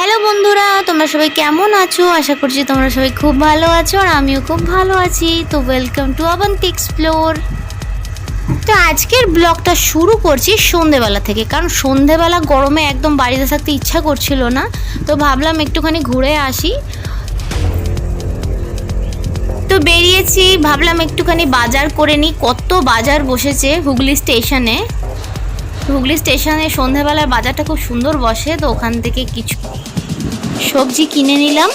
Hello বন্ধুরা, তোমরা সবাই কেমন আছো? আশা করছি তোমরা সবাই খুব ভালো আছো আর আমিও খুব ভালো আছি। তো ওয়েলকাম টু অবন্তি এক্সপ্লোর তো আজকের ব্লগটা শুরু করছি সন্ধেবেলা থেকে, কারণ সন্ধেবেলা গরমে একদম বাড়িতে থাকতে ইচ্ছা করছিল না। তো ভাবলাম একটুখানি ঘুরে আসি। তো বেরিয়েছি, ভাবলাম একটুখানি বাজার করে নিই। কত বাজার বসেছে হুগলি স্টেশনে? হুগলি স্টেশনে সন্ধ্যাবেলার বাজারটা খুব সুন্দর বসে, তো ওখান থেকে কিছু সবজি কিনে নিলাম।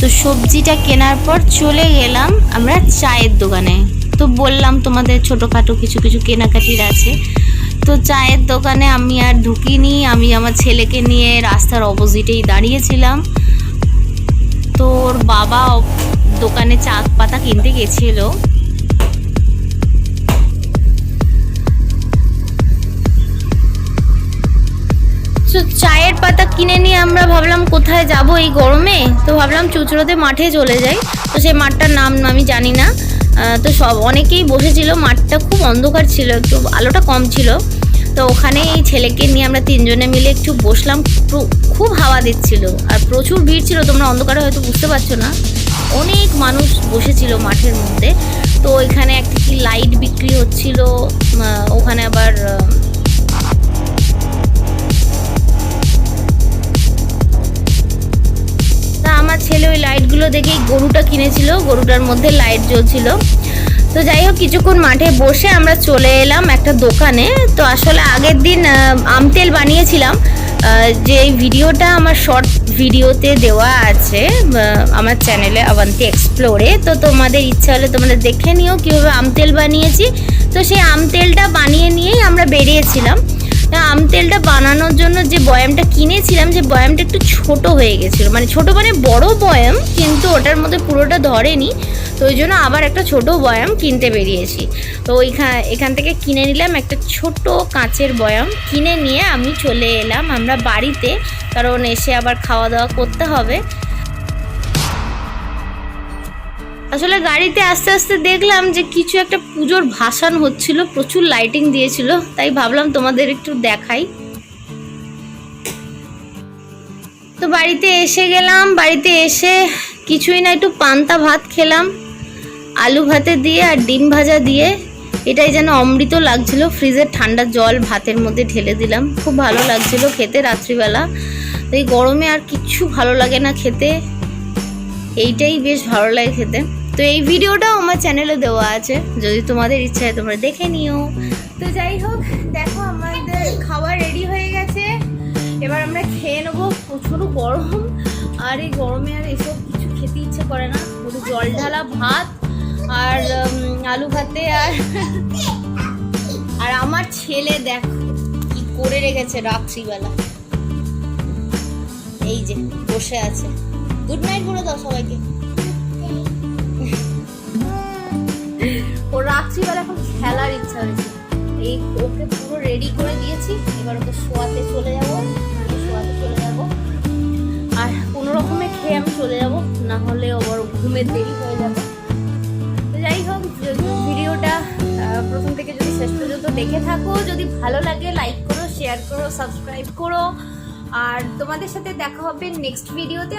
তো সবজিটা কেনার পর চলে গেলাম আমরা চায়ের দোকানে। তো বললাম তোমাদের ছোটোখাটো কিছু কিছু কেনাকাটির আছে। তো চায়ের দোকানে আমি আর ঢুকিনি, আমি আমার ছেলেকে নিয়ে রাস্তার অপোজিটেই দাঁড়িয়েছিলাম। তো ওর বাবা দোকানে চা পাতা কিনতে গেছিল। তো চায়ের পাতা কিনে নিয়ে আমরা ভাবলাম কোথায় যাব এই গরমে? তো ভাবলাম চুচড়োতে মাঠে চলে যাই। তো সেই মাঠটার নাম আমি জানি না। তো সব অনেকেই বসেছিল, মাঠটা খুব অন্ধকার ছিল, একটু আলোটা কম ছিল। তো ওখানে এই ছেলেকে নিয়ে আমরা তিনজনে মিলে একটু বসলাম খুব হাওয়া দিচ্ছিল। আর প্রচুর ভিড় ছিল, তোমরা অন্ধকারে হয়তো বুঝতে পারছ না। অনেক মানুষ বসেছিল মাঠের মধ্যে। তো এখানে একটা কি লাইট বিক্রি হচ্ছিল লাইটগুলো দেখেই গরুটা কিনেছিল, গরুটার মধ্যে লাইট জ্বলছিল। তো যাই হোক, কিছুক্ষণ মাঠে বসে আমরা চলে এলাম একটা দোকানে। তো আসলে আগের দিন আমতেল বানিয়েছিলাম। যে ভিডিওটা আমার শর্ট ভিডিওতে দেওয়া আছে আমার চ্যানেলে অবন্তি এক্সপ্লোরে তো তোমাদের ইচ্ছা হলে তোমাদের দেখে নিও কীভাবে আমতেল বানিয়েছি। তো সেই আমতেলটা বানিয়ে নিয়েই আমরা বেরিয়েছিলাম। আম তেলটা বানানোর জন্য যে বয়ামটা কিনেছিলাম, যে বয়ামটা একটু ছোট হয়ে গেছিল। মানে ছোট মানে বড় বয়াম, কিন্তু ওটার মধ্যে পুরোটা ধরেনি। তো ওই জন্য আবার একটা ছোট বয়াম কিনতে বেরিয়েছি। তো ওইখান এখান থেকে কিনে নিলাম একটা ছোট কাঁচের বয়াম। কিনে নিয়ে আমি চলে এলাম আমরা বাড়িতে, কারণ এসে আবার খাওয়া দাওয়া করতে হবে। আসলে গাড়িতে আস্তে আস্তে দেখলাম যে কিছু একটা পুজোর ভাসান হচ্ছিল, প্রচুর লাইটিং দিয়েছিল, তাই ভাবলাম তোমাদের একটু দেখাই। তো বাড়িতে এসে গেলাম, বাড়িতে এসে কিছুই না, একটু পান্তা ভাত খেলাম, আলু ভাতে দিয়ে আর ডিম ভাজা দিয়ে। এটাই যেন অমৃত লাগছিল ফ্রিজের ঠান্ডা জল ভাতের মধ্যে ঢেলে দিলাম। খুব ভালো লাগছিল খেতে রাত্রিবেলা। এই গরমে আর কিচ্ছু ভালো লাগে না খেতে। এইটাই বেশ ভালো লাগে খেতে। তো এই ভিডিওটাও আমার চ্যানেলে দেওয়া আছে। যদি তোমাদের ইচ্ছা হয় তোমরা দেখে নিও। তো যাই হোক, দেখো আমাদের খাবার রেডি হয়ে গেছে। এবার আমরা খেয়ে নেব প্রচুর গরম। আর এই গরমে আর এসব কিছু খেতে ইচ্ছে করে না। পুরো জল ঢালা ভাত আর আলু ভাতে আর আর আমার ছেলে দেখো কি করে রেখেছে রাত্রিবেলা। এই যে, বসে আছে। গুড নাইট বলে দাও সবাইকে। ইচ্ছা হয়েছে এই ওকে পুরো রেডি করে দিয়েছি। এবার ওকে শোয়াতে চলে যাব। শোয়াতে চলে যাব। আর কোনো রকমে খেয়ে আমি চলে যাব। না হলে আবার ঘুমের দেরি হয়ে যাবে। তো যাই হোক, যদি ভিডিওটা প্রথম থেকে যদি শেষ পর্যন্ত দেখে থাকো, যদি ভালো লাগে লাইক করো শেয়ার করো সাবস্ক্রাইব করো। আর তোমাদের সাথে দেখা হবে নেক্সট ভিডিওতে